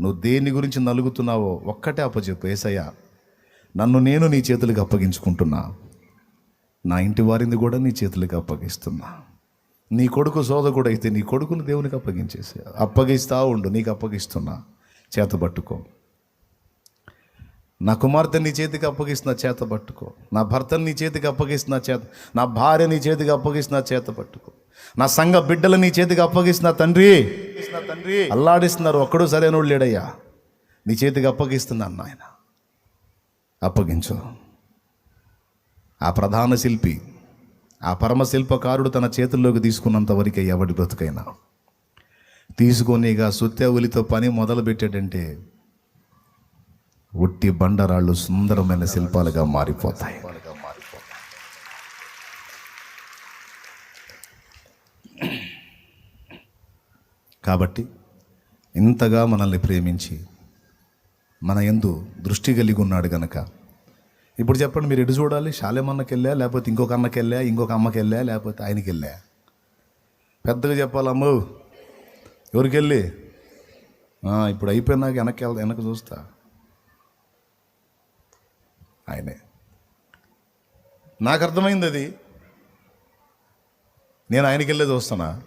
నువ్వు దేని గురించి నలుగుతున్నావో ఒక్కటే అప్పచెప్పు ఏసయ్యా. నన్ను నేను నీ చేతులకు అప్పగించుకుంటున్నా. నా ఇంటి వారిని కూడా నీ చేతులకు అప్పగిస్తున్నా. నీ కొడుకు సోదకుడు అయితే నీ కొడుకును దేవునికి అప్పగించేసి అప్పగిస్తా ఉండు నీకు అప్పగిస్తున్నా. చేత పట్టుకో. నా కుమార్తె నీ చేతికి అప్పగిస్తున్న చేత పట్టుకో. నా భర్తని నీ చేతికి అప్పగిస్తున్న చేత నా భార్య నీ చేతికి అప్పగిస్తున్న చేత పట్టుకో. నా సంఘ బిడ్డలు నీ చేతికి అప్పగిస్తున్న తండ్రి. తండ్రి అల్లాడిస్తున్నారు. ఒక్కడూ సరైనోడు లేడయ్యా. నీ చేతికి అప్పగిస్తున్నాను నాయన. అప్పగించు. ఆ ప్రధాన శిల్పి ఆ పరమ శిల్పకారుడు తన చేతుల్లోకి తీసుకున్నంత వరకే ఎవడి బ్రతుకైనా. తీసుకొని ఇక సుత్యవులితో పని మొదలుపెట్టాడంటే ఉట్టి బండరాళ్ళు సుందరమైన శిల్పాలుగా మారిపోతాయి. కాబట్టి ఇంతగా మనల్ని ప్రేమించి మన ఎందు దృష్టి కలిగి ఉన్నాడు గనక. ఇప్పుడు చెప్పండి మీరు ఎటు చూడాలి? శాలేమన్నకి వెళ్ళా? లేకపోతే ఇంకొక అన్నకి వెళ్ళా? ఇంకొక అమ్మకి వెళ్ళా? లేకపోతే ఆయనకి వెళ్ళా? పెద్దగా చెప్పాలమ్మో ఎవరికి వెళ్ళి? ఇప్పుడు అయిపోయినాక వెనక్కి వెళ్తా వెనక్కి చూస్తా. ఆయనే. నాకు అర్థమైంది అది. నేను ఆయనకి వెళ్ళే చూస్తానా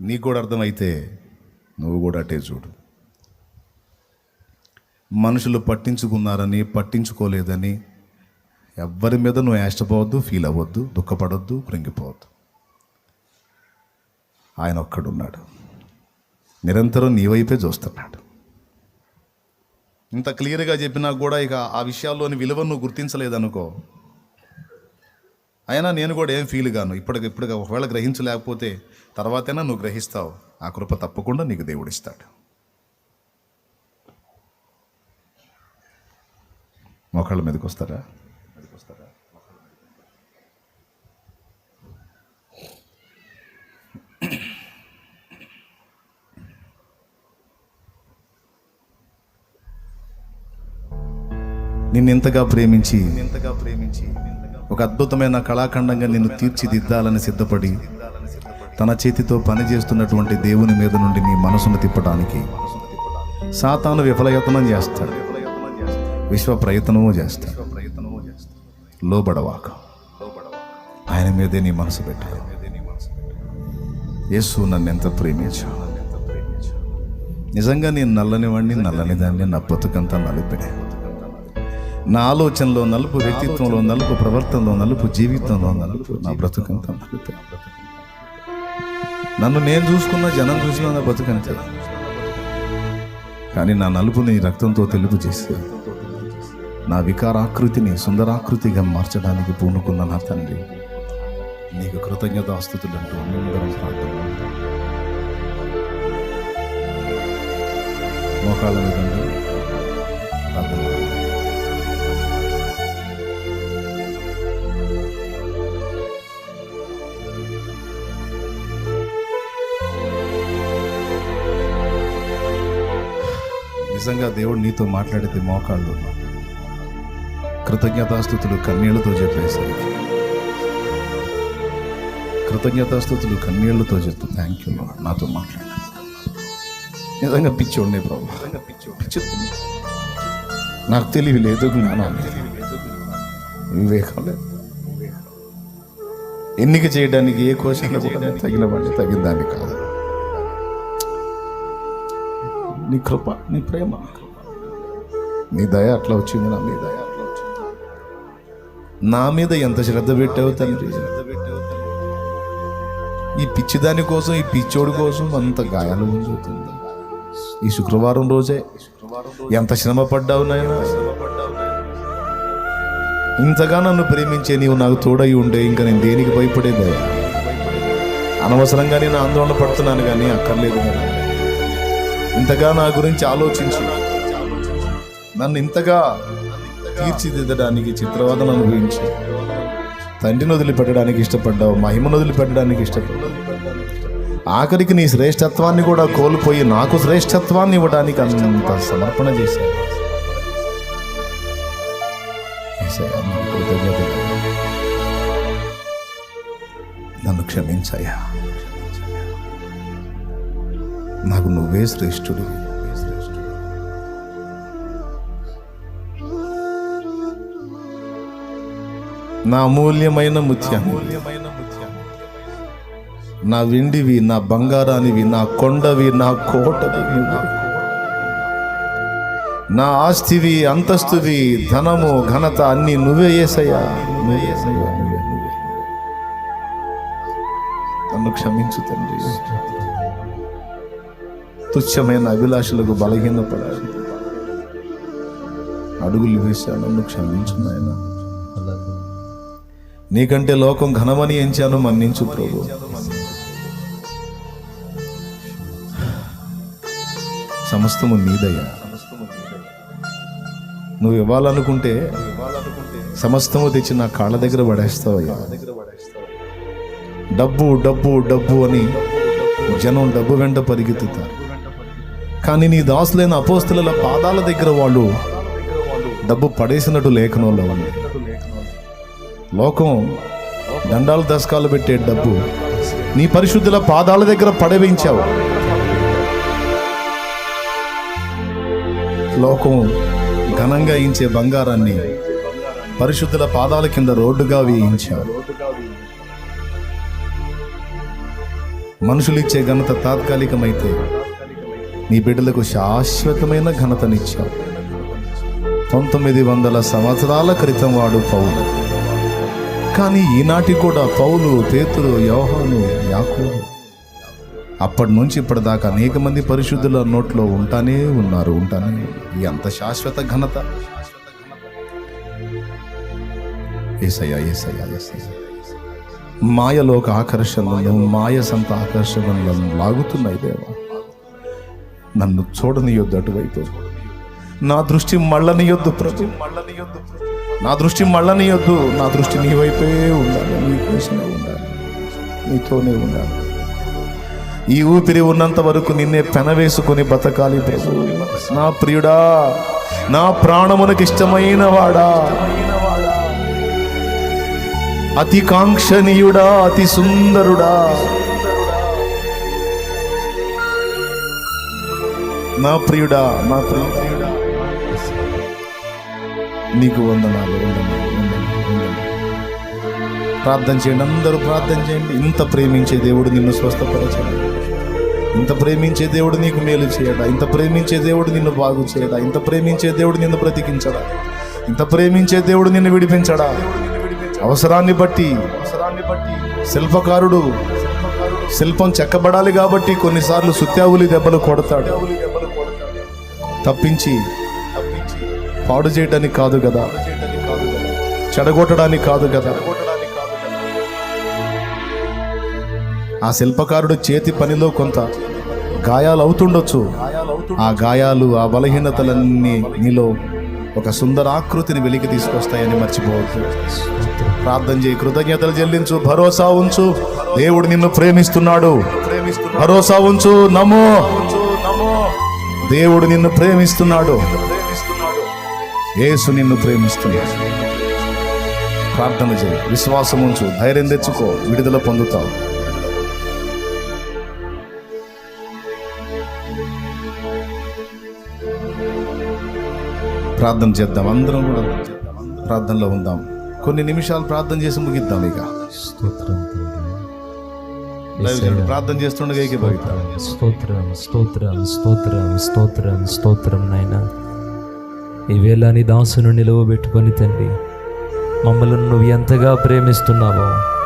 నీకు కూడా అర్థమైతే నువ్వు కూడా అటే చూడు. మనుషులు పట్టించుకున్నారని పట్టించుకోలేదని ఎవరి మీద నువ్వు యాష్టపోవద్దు ఫీల్ అవ్వద్దు దుఃఖపడొద్దు కృంగిపోవద్దు. ఆయన ఒక్కడున్నాడు. నిరంతరం నీ వైపే చూస్తున్నాడు. ఇంత క్లియర్గా చెప్పినా కూడా ఇక ఆ విషయాల్లోని విలువను నువ్వు గుర్తించలేదనుకో అయినా నేను కూడా ఏం ఫీల్ గాను. ఇప్పటికి ఇప్పుడు ఒకవేళ గ్రహించలేకపోతే తర్వాతైనా నువ్వు గ్రహిస్తావు. ఆ కృప తప్పకుండా నీకు దేవుడిస్తాడు. మొక్కళ్ళ మీదకి వస్తారా? నిన్నెంతగా ప్రేమించి నిన్నెంతగా ప్రేమించి ఒక అద్భుతమైన కళాఖండంగా నిన్ను తీర్చిదిద్దాలని సిద్ధపడి తన చేతితో పనిచేస్తున్నటువంటి దేవుని మీద నుండి నీ మనసును తిప్పడానికి సాతాను విఫలయత్నం చేస్తాడు. విశ్వ ప్రయత్నము చేస్తాడు. లోబడవాక. ఆయన మీదే నీ మనసు పెట్టాలి యేసు నన్ను ఎంత ప్రేమించా నిజంగా నేను నల్లని వాడిని నల్లని దాన్ని నా బతుకంతా నలిపినే నా ఆలోచనలో నలుపు వ్యక్తిత్వంలో నలుపు ప్రవర్తనలో నలుపు జీవితంలో నలుపు నా బ్రతుకంత నలుపు. నన్ను నేను చూసుకున్న జనం చూసిన నా బతుకంతే కానీ నా నలుపుని రక్తంతో తెలుపు చేసి నా వికారాకృతిని సుందరాకృతిగా మార్చడానికి పూనుకున్న నా తండ్రి నీకు కృతజ్ఞత ఆస్తుతులు అంటూ ప్రార్థన మోకాళ్ళ విధంగా ప్రార్థన నిజంగా దేవుడు నీతో మాట్లాడితే మోకాళ్ళు కృతజ్ఞతాస్థుతులు కన్నీళ్ళతో చెప్పేసి కృతజ్ఞతాస్థుతులు కన్నీళ్ళతో చెప్తూ థ్యాంక్ యూ నాతో మాట్లాడు. నిజంగా పిచ్చి ఉండే ప్రభు పిచ్చి నాకు తెలివి లేదు జ్ఞానం లేదు. వివేకం లేదు. ఎన్నిక చేయడానికి ఏ కూడా నేను తగిన వాడిని తగిన దాన్ని కాదు. నీ కృప నీ ప్రేమ. నీ దయ అట్లా వచ్చింది నా మీ దయా నా మీద ఎంత శ్రద్ధ పెట్టావు తండ్రి? ఈ పిచ్చి దాని కోసం ఈ పిచ్చోడి కోసం అంత గాయాలు ఉంచుతుంది ఈ శుక్రవారం రోజే ఎంత శ్రమ పడ్డావు నాయన? ఇంతగా నన్ను ప్రేమించే నీవు నాకు తోడై ఉండే ఇంకా నేను దేనికి భయపడేదే అనవసరంగా నేను ఆందోళన పడుతున్నాను కానీ అక్కర్లేదు కదా ఇంతగా నా గురించి ఆలోచించి. నన్ను ఇంతగా తీర్చిదిద్దడానికి చిత్రవాదన అనుభవించి. తండ్రిని వదిలిపెట్టడానికి ఇష్టపడ్డావు మహిమను వదిలిపెట్టడానికి ఇష్టపడ్డావు. ఆఖరికి నీ శ్రేష్టత్వాన్ని కూడా కోల్పోయి నాకు శ్రేష్టత్వాన్ని ఇవ్వడానికి అంత సమర్పణ చేశాను నన్ను క్షమించాయా నాకు నువ్వే శ్రేష్ఠుడు. నా అమూల్యమైన ముత్యం నా విండివి నా బంగారానివి నా కొండవి నా కోటవి నా ఆస్తివి అంతస్తువి ధనము ఘనత అన్ని నువ్వే ఏసయ్యా. నువ్వే ఏసయ్యా నన్ను క్షమించు తండ్రి. తుచ్చమైన అభిలాషలకు బలహీనపడాలి. అడుగులు వేశాను నన్ను క్షమించు నాయన. నీకంటే లోకం ఘనమని ఎంచాను మన్నించు ప్రభు. సమస్తము నీదయ్యా నువ్వు ఇవ్వాలనుకుంటే సమస్తము తెచ్చి నా కాళ్ళ దగ్గర పడేస్తావయ్యా. డబ్బు డబ్బు డబ్బు అని జనం డబ్బు వెంట పరిగెత్తుతారు. కానీ నీ దాసులైన అపోస్తుల పాదాల దగ్గర వాళ్ళు డబ్బు పడేసినట్టు లేఖనంలో ఉంది. లోకం దండాలు దశకాలు పెట్టే డబ్బు నీ పరిశుద్ధుల పాదాల దగ్గర పడవేయించావు. లోకం ఘనంగా ఇంచే బంగారాన్ని పరిశుద్ధుల పాదాల కింద రోడ్డుగా వేయించావు. మనుషులు ఇచ్చే ఘనత తాత్కాలికమైతే నీ బిడ్డలకు శాశ్వతమైన ఘనతనిచ్చావు. పంతొమ్మిది వందల సంవత్సరాల క్రితం వాడు పౌలు. కానీ ఈనాటి కూడా పౌలు పేతురు యోహాను యాకోబు అప్పటి నుంచి ఇప్పటిదాకా అనేక మంది పరిశుద్ధుల నోట్లో ఉంటానే ఉన్నారు ఉంటానే ఎంత శాశ్వత ఘనత. ఏసయ్యా ఏసయ్యా ఏసయ్యా. మాయలోక ఆకర్షణలను మాయ సంత ఆకర్షణలను లాగుతున్నాయి దేవా. నన్ను చూడనియొద్దు అటువైపు. నా దృష్టి మళ్ళనియొద్దు ప్రభు. మళ్ళనియొద్దు నా దృష్టి మళ్ళనియొద్దు నా దృష్టి నీ వైపే ఉండాలి. నీ కోసమే ఉండాలి. నీతోనే ఉండాలి. ఈ ఊపిరి ఉన్నంత వరకు నిన్నే పెనవేసుకొని బతకాలి ప్రభు. నా ప్రియుడా నా ప్రాణమునకు ఇష్టమైన వాడా. అతి కాంక్షణీయుడా అతి సుందరుడా. నా ప్రియుడా నా ప్రియుడా. నీకు వందనాలు వందనాలు ప్రార్థన చేయండి అందరూ ప్రార్థన చేయండి. ఇంత ప్రేమించే దేవుడు నిన్ను స్వస్థపరచడా? ఇంత ప్రేమించే దేవుడు నీకు మేలు చేయడా? ఇంత ప్రేమించే దేవుడు నిన్ను బాగు చేయడా? ఇంత ప్రేమించే దేవుడు నిన్ను బ్రతికించడా? ఇంత ప్రేమించే దేవుడు నిన్ను విడిపించడా? అవసరాన్ని బట్టి అవసరాన్ని బట్టి శిల్పకారుడు శిల్పం చెక్కబడాలి కాబట్టి కొన్నిసార్లు సుత్యావులి దెబ్బలు కొడతాడు. తప్పించి పాడు చేయడానికి కాదు కదా. చెడగొట్టడానికి కాదు కదా. ఆ శిల్పకారుడు చేతి పనిలో కొంత గాయాలు అవుతుండొచ్చు. ఆ గాయాలు ఆ బలహీనతలన్నీ నీలో ఒక సుందరాకృతిని వెలికి తీసుకొస్తాయని మర్చిపోవద్దు. ప్రార్థన చేయి కృతజ్ఞతలు చెల్లించు భరోసా ఉంచు. దేవుడు నిన్ను ప్రేమిస్తున్నాడు. భరోసా ఉంచు నమో. దేవుడు నిన్ను ప్రేమిస్తున్నాడు. యేసు నిన్ను ప్రేమిస్తున్నాడు. ప్రార్థన చేయి. విశ్వాసం ఉంచు. ధైర్యం తెచ్చుకో. విడుదల పొందుతావు. ప్రార్థన చేద్దాం. అందరం కూడా ప్రార్థనలో ఉందాం. కొన్ని నిమిషాలు ప్రార్థన చేసి ముగిద్దాం ఇక. స్తోత్రం. దైవజనుడు ప్రార్థన చేస్తుండగా స్తోత్రం స్తోత్రం స్తోత్రం స్తోత్రం స్తోత్రం నాయన. ఈవేళ నీ దాసును నిలవబెట్టుకొని తండ్రి మమ్మల్ని నువ్వు ఎంతగా ప్రేమిస్తున్నావో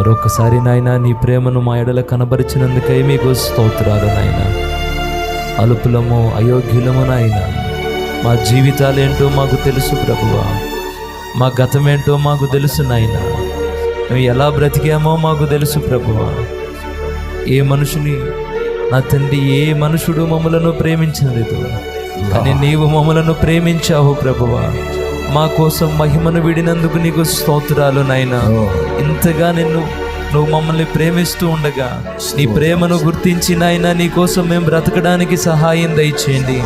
మరొకసారి నాయన నీ ప్రేమను మా ఎడల కనబరిచినందుకై మీకు స్తోత్రాలు నాయన. అలుపులము అయోగ్యులము నాయన. మా జీవితాలేంటో మాకు తెలుసు ప్రభువా. మా గతమేంటో మాకు తెలుసు నాయన. మేము ఎలా బ్రతికామో మాకు తెలుసు ప్రభువా. ఏ మనుషుని? నా తండ్రి ఏ మనుషుడు మమ్మలను ప్రేమించలేదు? కానీ నీవు మమ్మలను ప్రేమించావు ప్రభువా. మా కోసం మహిమను విడినందుకు నీకు స్తోత్రాలు నాయనా. ఇంతగా నిన్ను నువ్వు మమ్మల్ని ప్రేమిస్తూ ఉండగా నీ ప్రేమను గుర్తించి నాయన నీ కోసం మేము బ్రతకడానికి సహాయం దయచేయండి.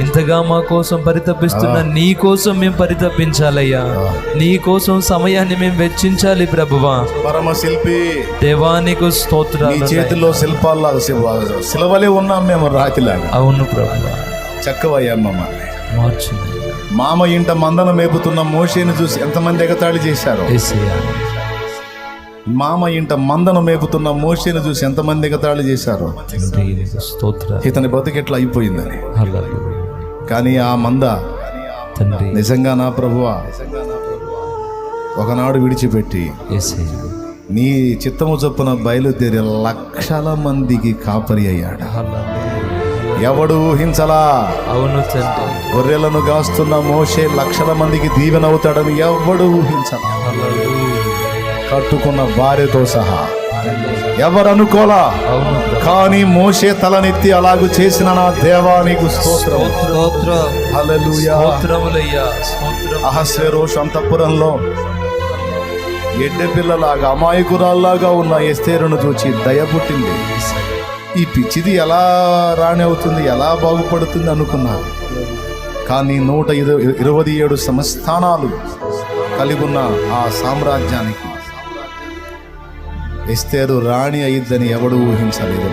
ఇంతగా మా కోసం పరితపిస్తున్న నీ కోసం మేము పరితపించాలయ్యా. నీ కోసం సమయాన్ని మేము వెచ్చించాలి ప్రభువా. పరమ శిల్పి దేవా నీకు నీ స్తోత్రాలు చేతిలో శిల్పాల్లాగా శివ- శిలవలే ఉన్నాం మేము రాతిలాగా. అవును ప్రభువా. చక్కవయ్యా మమ్మల్ని. మామ ఇంట మందన మేపుతున్న మోషేను చూసి ఎంతమంది ఎగతాళి చేశారు. మామ ఇంట మందన మేపుతున్న మోషేను చూసి ఎంతమంది ఎగతాళి చేశారు. స్తోత్ర ఇతని బతుకెట్లా అయిపోయిందని. కానీ ఆ మంద తండ్రి. నిజంగా నా ప్రభువా. ఒకనాడు విడిచిపెట్టి నీ చిత్తము చొప్పున బయలుదేరి లక్షల మందికి కాపరి అయ్యాడు. ఎవడు ఊహించలా. అవును గొర్రెలను గాస్తున్న మోషే లక్షల మందికి దీవెనవుతాడని ఎవడు ఊహించలా. కట్టుకున్న భార్యతో సహా. ఎవరు అనుకోలా. కానీ మోషే తలనెత్తి అలాగు చేసిన నా దేవా నీకు అహస్వేరోష్ అంతఃపురంలో ఎడ్డె పిల్లలాగా అమాయకురాల్లాగా ఉన్న ఎస్తేరును చూచి దయ పుట్టింది. ఈ పిచ్చిది ఎలా రాణి అవుతుంది ఎలా బాగుపడుతుంది అనుకున్నారు. కానీ నూట ఇరు ఇరవై ఏడు సంస్థానాలు కలిగి ఉన్న ఆ సామ్రాజ్యానికి ఎస్తేరు రాణి అయ్యిద్దని ఎవడు ఊహించలేదు.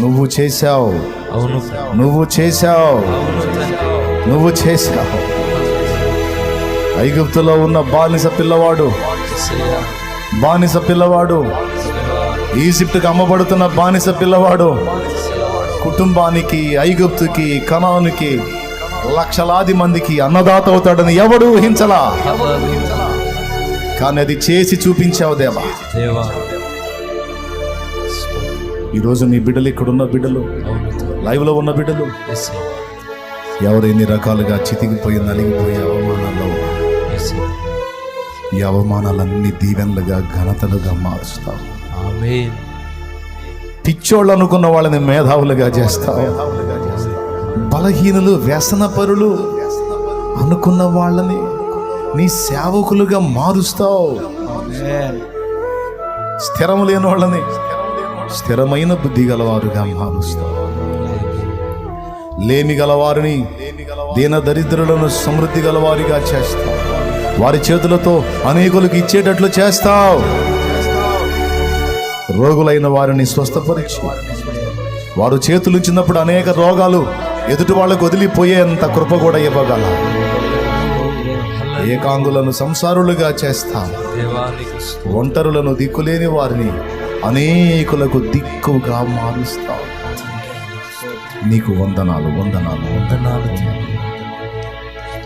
నువ్వు చేశావు అవును. నువ్వు చేశావు నువ్వు చేశావు ఐగుప్తులో ఉన్న బానిస పిల్లవాడు బానిస పిల్లవాడు ఈజిప్టుకు అమ్మబడుతున్న బానిస పిల్లవాడు కుటుంబానికి ఐగుప్తుకి కణానికి లక్షలాది మందికి అన్నదాత అవుతాడని ఎవడు ఊహించలా కానీ అది చేసి చూపించావు దేవా. ఈరోజు మీ బిడ్డలు ఇక్కడున్న బిడ్డలు. లైవ్లో ఉన్న బిడ్డలు ఏసయ్యా ఎవరు ఎన్ని రకాలుగా చితికిపోయి నలిగిపోయి అవమానాల్లో ఈ అవమానాలన్నీ దీవెనలుగా ఘనతలుగా మారుస్తావు. పిచ్చోళ్ళు అనుకున్న వాళ్ళని మేధావులుగా చేస్తావు. బలహీనులు వ్యసనపరులు అనుకున్న వాళ్ళని నీ సేవకులుగా మారుస్తావు. స్థిరం లేని వాళ్ళని స్థిరమైన బుద్ధి గలవారుగా మారుస్తావు. లేమి గలవారిని దీన దరిద్రులను సమృద్ధి గలవారిగా చేస్తావు. వారి చేతులతో అనేకులకు ఇచ్చేటట్లు చేస్తావు. రోగులైన వారిని స్వస్థపరిచి. వారు చేతులుంచినప్పుడు అనేక రోగాలు ఎదుటి వాళ్ళకు వదిలిపోయేంత కృప కూడా ఇవ్వగల ఏకాంగులను సంసారులుగా చేస్తాం. ఒంటరులను దిక్కులేని వారిని అనేకులకు దిక్కుగా మారుస్తాం. నీకు వందనాలు వందనాలు వందనాలు.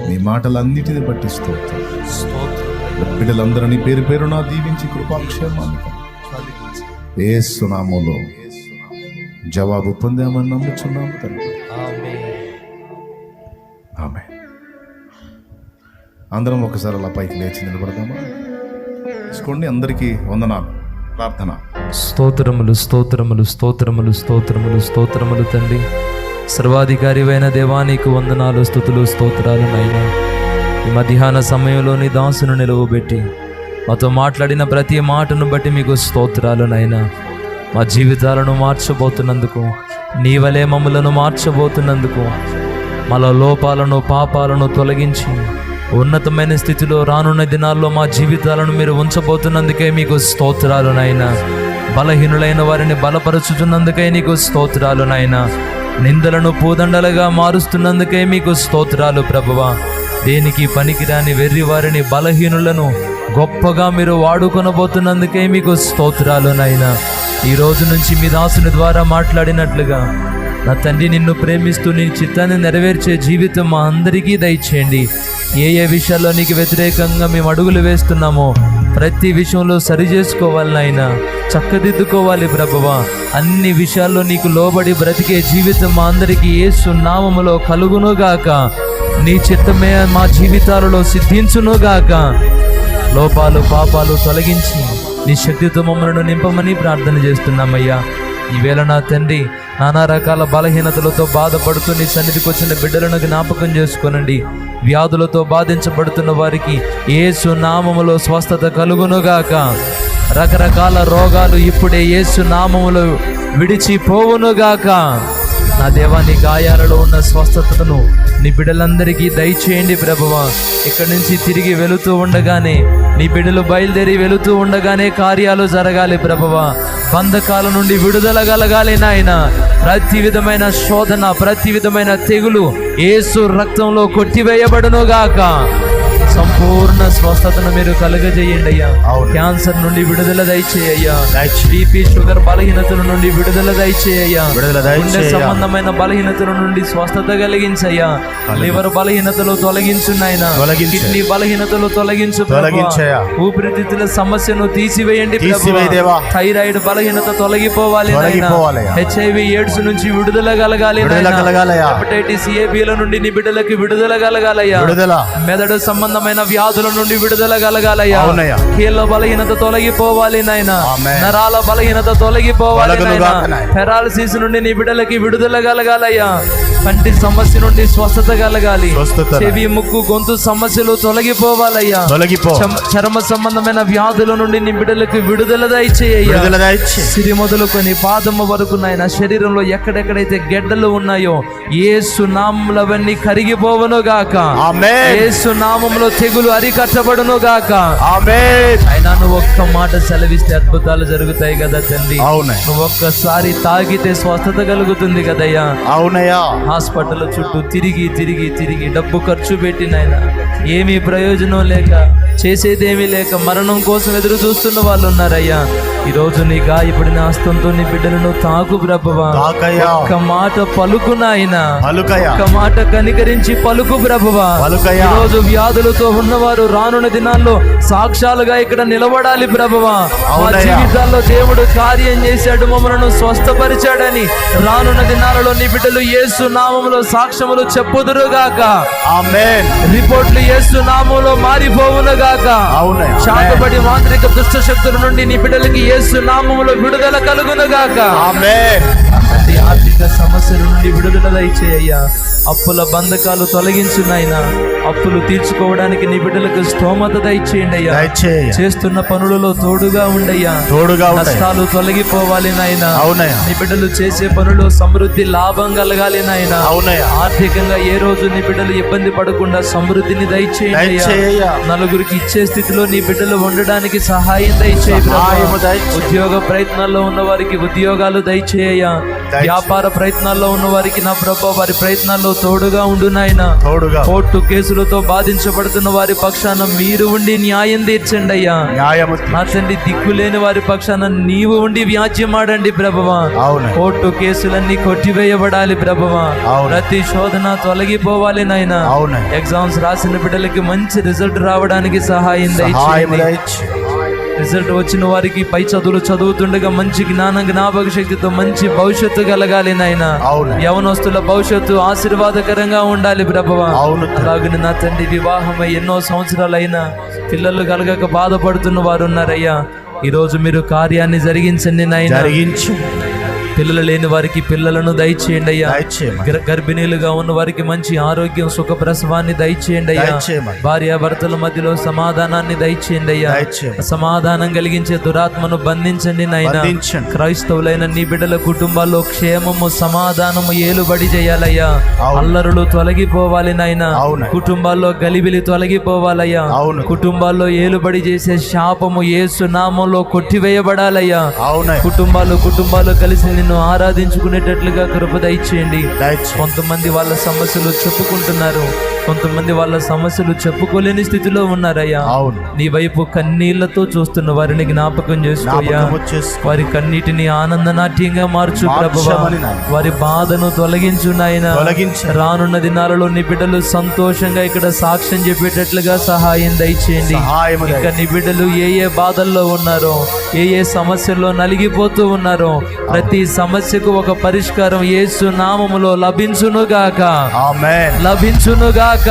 నీ మాటలన్నిటిని బట్టి స్తోత్రం. స్తోత్రం. బిడ్డలందరినీ పేరు పేరున దీవించి కృపాక్షేమాన్ని ఏ సునామోలో జవాబు పొందామని నమ్ముచున్నాము తండ్రి. అందరం ఒకసారి అలా పైకి లేచి నిలబడదామా? తీసుకోండి అందరికీ వందనాలు. ప్రార్థన. స్తోత్రములు స్తోత్రములు స్తోత్రములు స్తోత్రములు స్తోత్రములు తండ్రి. సర్వాధికారివైన దేవానికి వందనాలు స్థుతులు స్తోత్రాలు నైనా ఈ మధ్యాహ్న సమయంలోని దాసును నిలువబెట్టి మాతో మాట్లాడిన ప్రతి మాటను బట్టి మీకు స్తోత్రాలు నైనా మా జీవితాలను మార్చబోతున్నందుకు నీ వలే మమ్మలను మార్చబోతున్నందుకు మల లోపాలను పాపాలను తొలగించి ఉన్నతమైన స్థితిలో రానున్న దినాల్లో మా జీవితాలను మీరు ఉంచబోతున్నందుకే మీకు స్తోత్రాలు నాయన. బలహీనులైన వారిని బలపరుచుతున్నందుకే నీకు స్తోత్రాలు నాయన. నిందలను పూదండలుగా మారుస్తున్నందుకే మీకు స్తోత్రాలు ప్రభువా. దేనికి పనికిరాని వెర్రి వారిని బలహీనులను గొప్పగా మీరు వాడుకొనబోతున్నందుకే మీకు స్తోత్రాలు నాయనా. ఈ రోజు నుంచి మీ దాసుని ద్వారా మాట్లాడినట్లుగా నా తండ్రి నిన్ను ప్రేమిస్తూ నీ చిత్తాన్ని నెరవేర్చే జీవితం మా అందరికీ దయచేయండి. ఏ ఏ విషయాల్లో నీకు వ్యతిరేకంగా మేము అడుగులు వేస్తున్నామో ప్రతి విషయంలో సరి చేసుకోవాలి నాయనా. చక్కదిద్దుకోవాలి ప్రభువ. అన్ని విషయాల్లో నీకు లోబడి బ్రతికే జీవితం మా అందరికీ ఏసు నామములో కలుగునుగాక నీ చిత్తమే మా జీవితాలలో సిద్ధించునుగాక లోపాలు పాపాలు తొలగించి నీ శక్తితో మమ్మలను నింపమని ప్రార్థన చేస్తున్నామయ్యా. ఈవేళ నా తండ్రి నానా రకాల బలహీనతలతో బాధపడుతూ నీ సన్నిధికి వచ్చిన బిడ్డలను జ్ఞాపకం చేసుకోనండి. వ్యాధులతో బాధించబడుతున్న వారికి ఏసు నామములో స్వస్థత కలుగునుగాక. రకరకాల రోగాలు ఇప్పుడే ఏసు నామములో విడిచిపోవునుగాక. నా దేవా నీ గాయాలలో ఉన్న స్వస్థతను నీ బిడ్డలందరికీ దయచేయండి ప్రభువ. ఇక్కడి నుంచి తిరిగి వెళుతూ ఉండగానే నీ బిడ్డలు బయలుదేరి వెళుతూ ఉండగానే కార్యాలు జరగాలి ప్రభువ. బంధకాల నుండి విడుదల కలగాలి నాయన. ప్రతి విధమైన శోధన ప్రతి విధమైన తెగులు ఏసు రక్తంలో కొట్టివేయబడును గాక సంపూర్ణ స్వస్థతను మీరు కలుగజేయండి అయ్యా. క్యాన్సర్ నుండి విడుదల దయచేయ్యా దయచేయి. బీపీ షుగర్ బలహీనతల నుండి విడుదల దయచేయ్యా విడుదల గుండె. సంబంధమైన బలహీనతల నుండి స్వస్థత కలిగించయ్యా లివర్ బలహీనతలు తొలగించు నాయన. కిడ్నీ బలహీనతలు తొలగించు. ఊపిరితిత్తుల సమస్యను తీసివేయండి. థైరాయిడ్ బలహీనత తొలగిపోవాలి. హెచ్ఐవి ఎయిడ్స్ నుంచి విడుదల కలగాలి. హెపటైటిస్ ఏబీల నుండి నీ బిడ్డలకి విడుదల కలగాలయ్యా విడుదల మెదడు సంబంధమైన వ్యాధుల నుండి విడుదల కలగాలయ్యా. కీళ్ళ బలహీనత తొలగిపోవాలి నాయన. నరాల బలహీనత తొలగిపోవాలి నాయనా. పెరాలసిస్ నుండి నీ బిడ్డలకి విడుదల కలగాలయ్యా కంటి సమస్య నుండి స్వస్థత కలగాలి. చెవి ముక్కు గొంతు సమస్యలు తొలగిపోవాలయ్యా తొలగిపో చర్మ- సంబంధమైన వ్యాధుల నుండి నీ బిడ్డలకు విడుదల దయచేయి. సిరి మొదలుకొని పాదము వరకు నాయన శరీరంలో ఎక్కడెక్కడైతే గెడ్డలు ఉన్నాయో ఏసు నామములు అవన్నీ కరిగిపోవను గాక ఆమేన్. ఏసు నామములో తెగులు అరికట్టబడును గాక. అయినా నువ్వు ఒక్క మాట సెలవిస్తే అద్భుతాలు జరుగుతాయి కదా తండ్రి అవునయ్య నువ్వు ఒక్కసారి తాగితే స్వస్థత కలుగుతుంది కదయ్యా. అవునయ్యా. హాస్పిటల్ చుట్టూ తిరిగి తిరిగి తిరిగి డబ్బు ఖర్చు పెట్టి నాయన ఏమీ ప్రయోజనం లేక చేసేదేమీ లేక మరణం కోసం ఎదురు చూస్తున్న వాళ్ళు ఉన్నారయ్యా. ఈ రోజు నీ గాయపడిన హస్తంతో నీ బిడ్డలను తాకు ప్రభువా. ఒక్క మాట పలుకు నాయన ఒక్క మాట కనికరించి పలుకు ప్రభువా. ఈ రోజు వ్యాధులతో ఉన్నవారు రానున్న దినాల్లో సాక్ష్యాలుగా ఇక్కడ నిలబడాలి ప్రభువా. మా. జీవితాల్లో దేవుడు కార్యం చేశాడు మమ్మలను స్వస్థపరిచాడని రానున్న దినాలలో నీ బిడ్డలు యేసు నామములో సాక్ష్యములు చెప్పుదురుగాక. రిపోర్ట్లు యేసు నామములో మారిపోవునుగాక అవునయ్య. శాఖపడి మాంత్రిక దుష్ట శక్తుల నుండి నీ బిడ్డలకి యేసు నామములో విడుదల కలుగునుగాక. ఆమేన్. ప్రతి ఆర్థిక సమస్యల నుండి విడుదల దయచేయ్యా. అప్పుల బంధకాలు తొలగించు నాయనా అప్పులు తీర్చుకోవడానికి నీ బిడ్డలకు స్తోమత దయచేయండి అయ్యా దయచేయ. చేస్తున్న పనులలో తోడుగా ఉండయ్యా. తోడుగా నష్టాలు తొలగిపోవాలి నాయన అవునయ్య. నీ బిడ్డలు చేసే పనులు సమృద్ధి లాభం కలగాలి నాయన అవునయ్య. ఆర్థికంగా ఏ రోజు నీ బిడ్డలు ఇబ్బంది పడకుండా సమృద్ధిని దయచేయండి నలుగురికి ఇచ్చే స్థితిలో నీ బిడ్డలు ఉండడానికి సహాయం దయచేయి. ఉద్యోగ ప్రయత్నాల్లో ఉన్న వారికి ఉద్యోగాలు దయచేయ. వ్యాపార ప్రయత్నాల్లో ఉన్న వారికి నా ప్రభా వారి ప్రయత్నాల్లో తోడుగా ఉండు నాయన. తోడుగా కోర్టు కేసులతో బాధించబడుతున్న వారి పక్షాన మీరు ఉండి న్యాయం తీర్చండి అయ్యా. న్యాయము నా తండ్రి దిక్కులేని వారి పక్షాన నీవు ఉండి వ్యాజ్యమాడండి ప్రభువా. అవునయ్య కోర్టు కేసులన్నీ కొట్టివేయబడాలి ప్రభువా. అవును. ప్రతి శోధన తొలగిపోవాలి నాయన. అవునయ్య ఎగ్జామ్స్ రాసిన బిడ్డలకి మంచి రిజల్ట్ రావడానికి సహాయం దయచేయండి. దయచేయి రిజల్ట్ వచ్చిన వారికి పై చదువులు చదువుతుండగా మంచి జ్ఞానం జ్ఞాపక శక్తితో మంచి భవిష్యత్తు కలగాలి నాయన. యవనస్తుల భవిష్యత్తు ఆశీర్వాదకరంగా ఉండాలి ప్రభువా. అవును. అలాగని నా తండ్రి వివాహమై ఎన్నో సంవత్సరాలైనా పిల్లలు కలగక బాధపడుతున్న వారు ఉన్నారయ్యా ఈరోజు మీరు కార్యాన్ని జరిగించండి నాయన. జరిగించు. పిల్లలు లేని వారికి పిల్లలను దయచేయండి అయ్యా. గర్భిణీలుగా ఉన్న వారికి మంచి ఆరోగ్యం సుఖ ప్రసవాన్ని దయచేయండి అయ్యా. భార్య భర్తల మధ్యలో సమాధానాన్ని దయచేయండి అయ్యా. సమాధానం కలిగించే దురాత్మను బంధించండి నాయన. క్రైస్తవులైన నీ బిడ్డల కుటుంబాల్లో క్షేమము సమాధానము ఏలుబడి చేయాలయ్యా. అల్లరులు తొలగిపోవాలి నాయన. కుటుంబాల్లో గలిబిలి తొలగిపోవాలయ్యా. అవును. కుటుంబాల్లో ఏలుబడి చేసే శాపము యేసు నామంలో కొట్టివేయబడాలయ్యా. కుటుంబాలు కుటుంబాలు కలిసి నిన్ను ఆరాధించుకునేటట్లుగా కృప దయచేయండి. దయచేయి కొంతమంది వాళ్ళ సమస్యలు చెప్పుకుంటున్నారు. కొంతమంది వాళ్ళ సమస్యలు చెప్పుకోలేని స్థితిలో ఉన్నారయ్యా. అవును. నీ వైపు కన్నీళ్ళతో చూస్తున్న వారిని జ్ఞాపకం చేసుకోయా వారి కన్నీటిని ఆనందనాట్యంగా మార్చు ప్రభువా. వారి బాధను తొలగించు నాయన. రానున్న దినాలలో నీ బిడ్డలు సంతోషంగా ఇక్కడ సాక్ష్యం చెప్పేటట్లుగా సహాయం దయచేయండి. ఇంకా నీ బిడ్డలు ఏ ఏ బాధల్లో ఉన్నారో ఏ ఏ సమస్యల్లో నలిగిపోతూ ఉన్నారో ప్రతి సమస్యకు ఒక పరిష్కారం యేసు నామములో లభించునుగాక. లభించునుగాక.